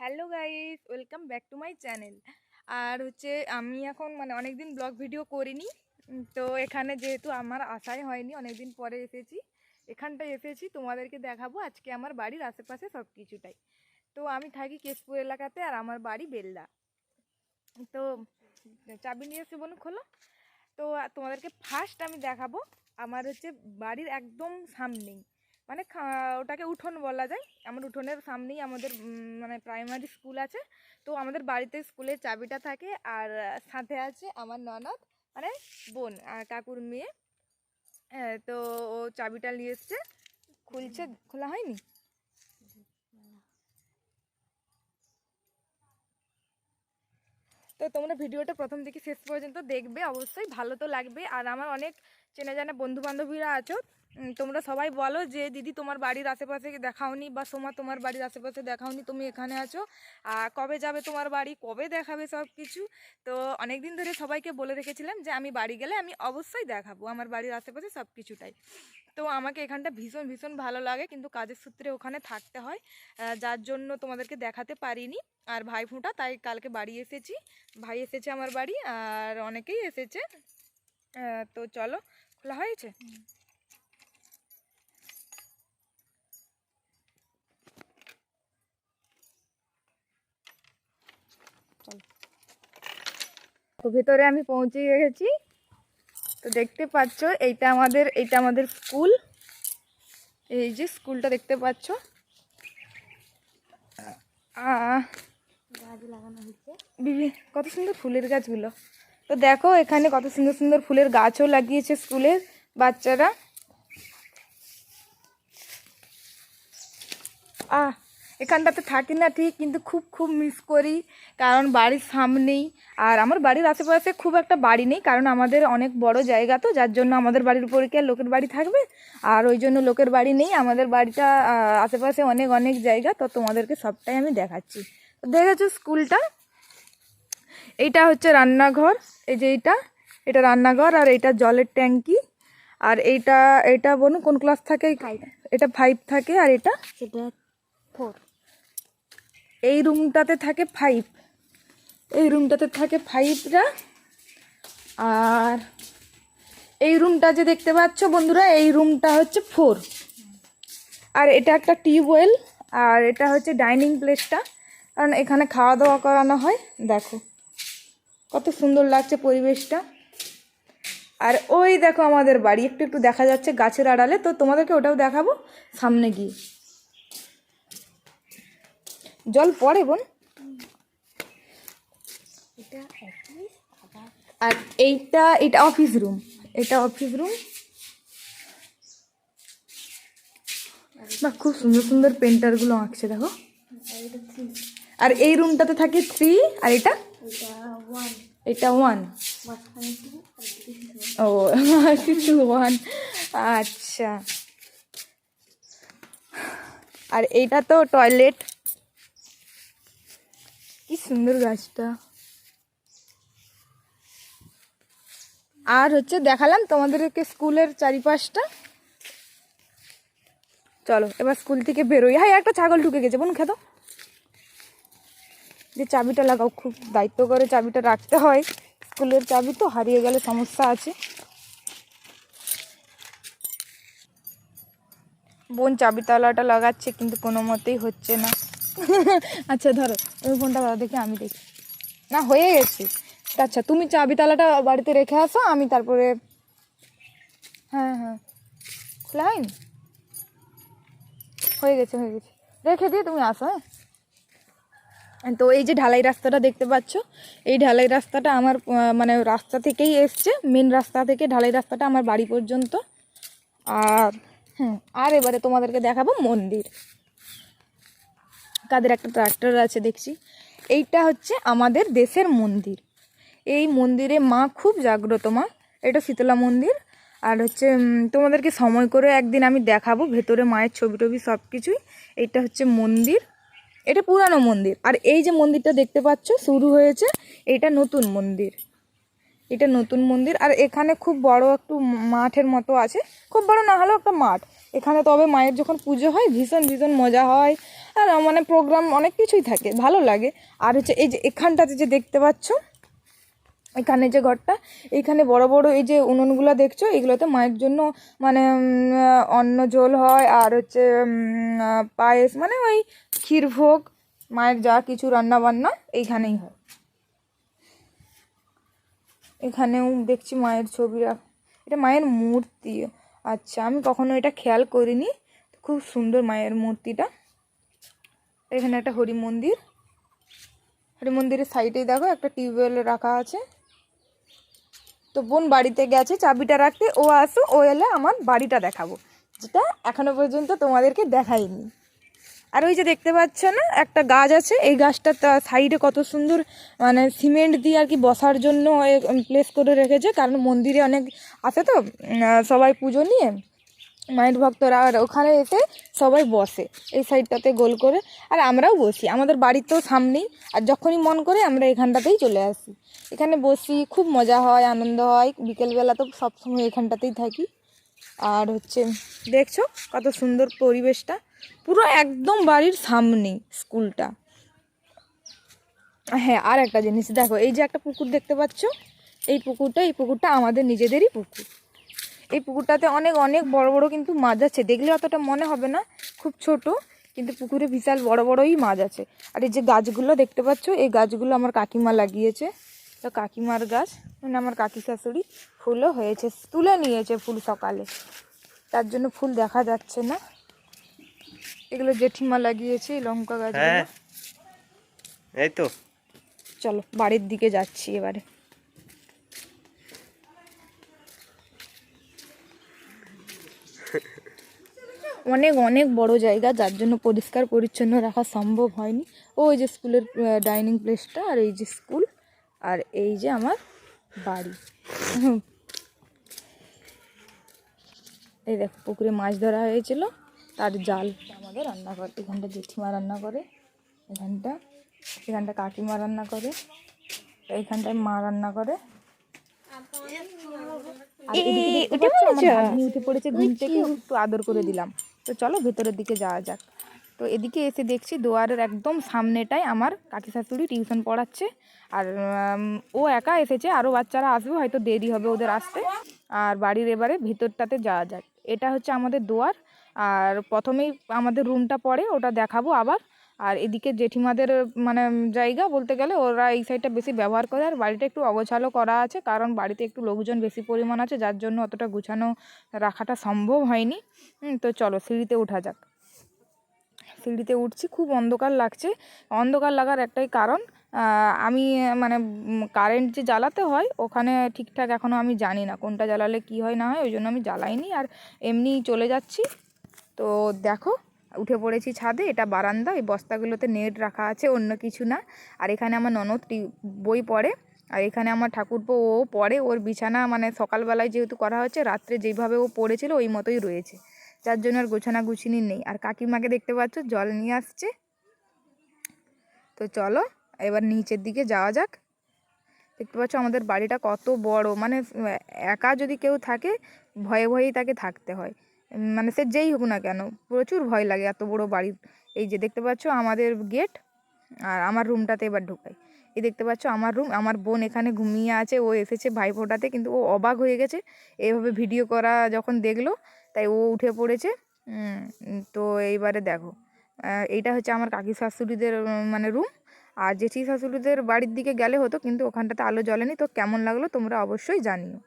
Hello guys, welcome back to my channel. আর হচ্ছে আমি এখন মানে অনেক দিন ব্লগ ভিডিও করিনি। তো এখানে যেহেতু আমার আশাই হয়নি অনেক দিন পরে এসেছি। এখানটায় এসেছি, তোমাদেরকে দেখাবো আজকে আমার বাড়ির আশেপাশে সব কিছুটাই তো আমি থাকি কেশপুর এলাকাতে আর আমার বাড়ি বেলদা। তো চাবি নিয়ে এসে বোন খোলো। তো তোমাদেরকে ফার্স্ট আমি দেখাবো আমার হচ্ছে বাড়ির একদম সামনেই। মানে ওটাকে উঠোন বলা যায়। আমার উঠোনের সামনেই আমাদের মানে প্রাইমারি স্কুল আছে। তো আমাদের বাড়িতে স্কুলের চাবিটা থাকে আর সাথে আছে আমার ননদ মানে বোন আর কাকুর মেয়ে। তো ও চাবিটা নিয়ে এসছে। খুলছে, খোলা হয়নি? তো তোমরা ভিডিওটা প্রথম থেকে শেষ পর্যন্ত দেখবে, অবশ্যই ভালো তো লাগবে। আর আমার অনেক চেনা জানা বন্ধু বান্ধবীরা আছো তোমরা সবাই বলো যে দিদি তোমার বাড়ির আশেপাশে দেখাওনি বা সোমা তোমার বাড়ির আশেপাশে দেখাওনি, তুমি এখানে আছো। আর কবে যাবে তোমার বাড়ি, কবে দেখাবে সব কিছু? তো অনেক দিন ধরে সবাইকে বলে রেখেছিলাম যে আমি বাড়ি গেলে আমি অবশ্যই দেখাবো আমার বাড়ির আশেপাশে সব কিছুটাই। তো আমাকে এখানটা ভীষণ ভীষণ ভালো লাগে, কিন্তু কাজের সূত্রে ওখানে থাকতে হয়। যার জন্য তোমাদেরকে দেখাতে পারিনি। আর ভাই ফোঁটা, তাই কালকে বাড়ি এসেছি। ভাই এসেছে আমার বাড়ি, আর অনেকেই এসেছে। তো চলো, খোলা হয়েছে? তো ভেতরে আমি পৌঁছে গেছি। তো দেখতে পাচ্ছ, এইটা আমাদের এইটা আমাদের স্কুল। এই যে স্কুলটা দেখতে পাচ্ছ। কত সুন্দর ফুলের গাছগুলো। তো দেখো এখানে কত সুন্দর সুন্দর ফুলের গাছও লাগিয়েছে স্কুলের বাচ্চারা। আহ এখানটাতে থাকি না ঠিক কিন্তু খুব খুব মিস করি। কারণ বাড়ির সামনেই। আর আমার বাড়ির আশেপাশে খুব একটা বাড়ি নেই কারণ আমাদের অনেক বড় জায়গা তো যার জন্য আমাদের বাড়ির উপরে কি লোকের বাড়ি থাকবে? আর ওই জন্য লোকের বাড়ি নেই। আমাদের বাড়িটা আশেপাশে অনেক অনেক জায়গা তো তোমাদেরকে সবটাই আমি দেখাচ্ছি। তো দেখেছ স্কুলটা? এইটা হচ্ছে রান্নাঘর। এই যে এইটা এটা রান্নাঘর আর এইটা জলের ট্যাঙ্কি। আর এইটা এটা বলুন কোন ক্লাস থাকে? এটা ফাইভ থাকে আর এটা? সেটা ফোর এই রুমটাতে থাকে ফাইভ এই রুমটাতে থাকে ফাইভরা আর এই রুমটা যে দেখতে পাচ্ছ বন্ধুরা, এই রুমটা হচ্ছে ফোর আর এটা একটা টিউবওয়েল, আর এটা হচ্ছে ডাইনিং প্লেসটা। কারণ এখানে খাওয়া দাওয়া করানো হয়। দেখো, কত সুন্দর লাগছে পরিবেশটা। আর ওই দেখো আমাদের বাড়ি, একটু একটু দেখা যাচ্ছে গাছের আড়ালে। তো তোমাদেরকে ওটাও দেখাবো সামনে গিয়ে। জল পড়ে বোন। আর এইটা এটা অফিস রুম এটা অফিস রুম বা খুব সুন্দর সুন্দর পেন্টারগুলো আঁকছে দেখো। আর এই রুমটাতে থাকে থ্রি আর এটা? এটা ওয়ান। ও কিছু ওয়ান আচ্ছা। আর এইটা তো টয়লেট কি সুন্দর গাছটা। আর হচ্ছে দেখালাম তোমাদেরকে স্কুলের চারিপাশটা। চলো, এবার স্কুল থেকে বেরোই। হ্যাঁ একটা ছাগল ঢুকে গেছে, বোন খেতো। যে চাবিটা লাগাও, খুব দায়িত্ব করে চাবিটা রাখতে হয়। স্কুলের চাবি তো হারিয়ে গেলে সমস্যা আছে। বোন, চাবি তালাটা লাগাচ্ছে, কিন্তু কোনো মতেই হচ্ছে না। আচ্ছা ধরো, ওই ফোনটা দাও দেখি আমি দেখি। না, হয়ে গেছে। আচ্ছা তুমি চাবি তালাটা বাড়িতে রেখে আসো, আমি তারপরে হ্যাঁ হ্যাঁ। খোলা হয়নি হয়ে গেছে হয়ে গেছে। রেখে দিয়ে তুমি আসো হ্যাঁ? তো এই যে ঢালাই রাস্তাটা দেখতে পাচ্ছ, এই ঢালাই রাস্তাটা আমার মানে রাস্তা থেকেই এসছে। মেন রাস্তা থেকে ঢালাই রাস্তাটা আমার বাড়ি পর্যন্ত। আর হ্যাঁ আর এবারে তোমাদেরকে দেখাবো মন্দির। কাদের একটা ট্রাক্টর আছে, দেখছি। এইটা হচ্ছে আমাদের দেশের মন্দির। এই মন্দিরে মা খুব জাগ্রত, মা। এটা শীতলা মন্দির। আর হচ্ছে তোমাদেরকে সময় করে একদিন আমি দেখাবো, ভেতরে মায়ের ছবি টবি সব কিছুই এইটা হচ্ছে মন্দির। এটা পুরানো মন্দির। আর এই যে মন্দিরটা দেখতে পাচ্ছ, শুরু হয়েছে, এটা নতুন মন্দির। এটা নতুন মন্দির। আর এখানে খুব বড় একটু মাঠের মতো আছে। খুব বড় না, হলেও একটা মাঠ। এখানে তবে মায়ের যখন পুজো হয়, ভীষণ ভীষণ মজা হয়। আর মানে প্রোগ্রাম অনেক কিছুই থাকে, ভালো লাগে। আর হচ্ছে এই যে এখানটাতে যে দেখতে পাচ্ছ, এখানে যে ঘরটা এইখানে বড় বড় এই যে উনুনগুলো দেখছ, এগুলোতে মায়ের জন্য মানে অন্ন জল হয়। আর হচ্ছে পায়েস মানে ওই ক্ষীরভোগ, মায়ের যা কিছু রান্না বান্না এইখানেই হয়। এখানেও দেখছি মায়ের ছবি রাখ, এটা মায়ের মূর্তি। আচ্ছা আমি কখনো এটা খেয়াল করিনি। খুব সুন্দর মায়ের মূর্তিটা। এখানে একটা হরি মন্দির। হরি মন্দিরের সাইডেই দেখো, একটা টিউবওয়েল রাখা আছে। তো বোন বাড়িতে গেছে, চাবিটা রাখতে। ও আসো ও এলে আমার বাড়িটা দেখাবো। যেটা এখনও পর্যন্ত তোমাদেরকে দেখাইনি। আর ওই যে দেখতে পাচ্ছ না, একটা গাছ আছে, এই গাছটা সাইডে কত সুন্দর মানে সিমেন্ট দিয়ে আর কি বসার জন্য প্লেস করে রেখেছে, কারণ মন্দিরে অনেক আছে তো সবাই পুজো নিয়ে, মায়ের ভক্তরা, আর ওখানে এসে সবাই বসে, এই সাইডটাতে গোল করে, আর আমরাও বসি, আমাদের বাড়ির তো সামনেই, আর যখনই মন করে আমরা এখানটাতেই চলে আসি, এখানে বসি, খুব মজা হয়, আনন্দ হয়, বিকেলবেলা তো সবসময় এখানটাতেই থাকি, আর হচ্ছে, দেখছ কত সুন্দর পরিবেশটা পুরো একদম বাড়ির সামনেই স্কুলটা। হ্যাঁ আর একটা জিনিস, দেখো, এই যে একটা পুকুর দেখতে পাচ্ছ, এই পুকুরটা এই পুকুরটা আমাদের নিজেদেরই পুকুর। এই পুকুরটাতে অনেক অনেক বড় বড় কিন্তু মাছ আছে। দেখলে অতটা মনে হবে না, খুব ছোট, কিন্তু পুকুরে বিশাল বড়, বড়ই মাছ আছে। আর এই যে গাছগুলো দেখতে পাচ্ছ, এই গাছগুলো আমার কাকিমা লাগিয়েছে। তো কাকিমার গাছ মানে আমার কাকি শাশুড়ি, ফুলও হয়েছে, তুলে নিয়েছে ফুল সকালে। তার জন্য ফুল দেখা যাচ্ছে না। এগুলো জেঠিমা লাগিয়েছে লঙ্কা গাছগুলো। হ্যাঁ। এই তো। চলো বাড়ির দিকে যাচ্ছি এবারে। অনেক অনেক বড় জায়গা যার জন্য পরিষ্কার পরিচ্ছন্ন রাখা সম্ভব হয়নি। ও ওই যে স্কুলের ডাইনিং প্লেসটা আর এই যে স্কুল আর এই যে আমার বাড়ি। এই দেখো পুকুরে মাছ ধরা হয়েছিল। তার জাল আমাদের রান্নাঘর এখানটা জেঠিমা রান্না করে এখানটা এখানটা কাকিমা রান্না করে এখানটায় মা রান্না করে। উঠে পড়েছে ঘুম থেকে একটু আদর করে দিলাম। তো চলো ভেতরের দিকে যাওয়া যাক। তো এদিকে এসে দেখছি দুয়ারের একদম সামনেটায় আমার কাকি শাশুড়ি টিউশন পড়াচ্ছে। আর ও একা এসেছে আরও বাচ্চারা আসবে হয়তো দেরি হবে ওদের আসতে। আর বাড়ির এবারে ভিতরটাতে যাওয়া যাক। এটা হচ্ছে আমাদের দুয়ার। আর প্রথমেই আমাদের রুমটা পড়ে, ওটা দেখাবো আবার। আর এদিকে জেঠিমাদের মানে জায়গা বলতে গেলে ওরা এই সাইডটা বেশি ব্যবহার করে। আর বাড়িটা একটু অগোছালো করা আছে, কারণ বাড়িতে একটু লোকজন বেশি পরিমাণ আছে, যার জন্য অতটা গুছানো রাখাটা সম্ভব হয়নি। তো চলো সিঁড়িতে ওঠা যাক। সিঁড়িতে উঠছি, খুব অন্ধকার লাগছে। অন্ধকার লাগার একটাই কারণ আমি মানে কারেন্ট যে জ্বালাতে হয়, ওখানে ঠিকঠাক এখনও আমি জানি না কোনটা জ্বালালে কি হয় না হয়, ওই জন্য আমি জ্বালাইনি। আর এমনি চলে যাচ্ছি। তো দেখো, উঠে পড়েছি ছাদে, এটা বারান্দা, এই বস্তাগুলোতে নেট রাখা আছে, অন্য কিছু না। আর এখানে আমার ননদ বই পড়ে, আর এখানে আমার ঠাকুরপো, ও পড়ে, ওর বিছানা মানে সকালবেলায় যেহেতু করা হচ্ছে, রাত্রে যেভাবে ও পড়েছিল, ওই মতোই রয়েছে। যার জন্য আর গোছানা গুছিনি নেই। আর কাকিমাকে দেখতে পাচ্ছ, জল নিয়ে আসছে। তো চলো, এবার নিচের দিকে যাওয়া যাক। দেখতে পাচ্ছ, আমাদের বাড়িটা কত বড় মানে একা যদি কেউ থাকে, ভয়ে ভয়েই তাকে থাকতে হয়। মানে সে যেই হোক না কেন, প্রচুর ভয় লাগে এত বড় বাড়ি এই যে দেখতে পাচ্ছ আমাদের গেট, আর আমার রুমটাতে এবার ঢোকাই। এই দেখতে পাচ্ছ আমার রুম আমার বোন এখানে ঘুমিয়ে আছে, ও এসেছে ভাইফোঁটাতে, কিন্তু ও অবাক হয়ে গেছে। এইভাবে ভিডিও করা যখন দেখল, তাই ও উঠে পড়েছে। তো এইবারে দেখো এইটা হচ্ছে আমার কাকি শাশুড়িদের মানে রুম আর জেঠি শাশুড়িদের বাড়ির দিকে গেলে হতো, কিন্তু ওখানটাতে আলো জ্বলেনি। তো কেমন লাগল তোমরা অবশ্যই জানিও।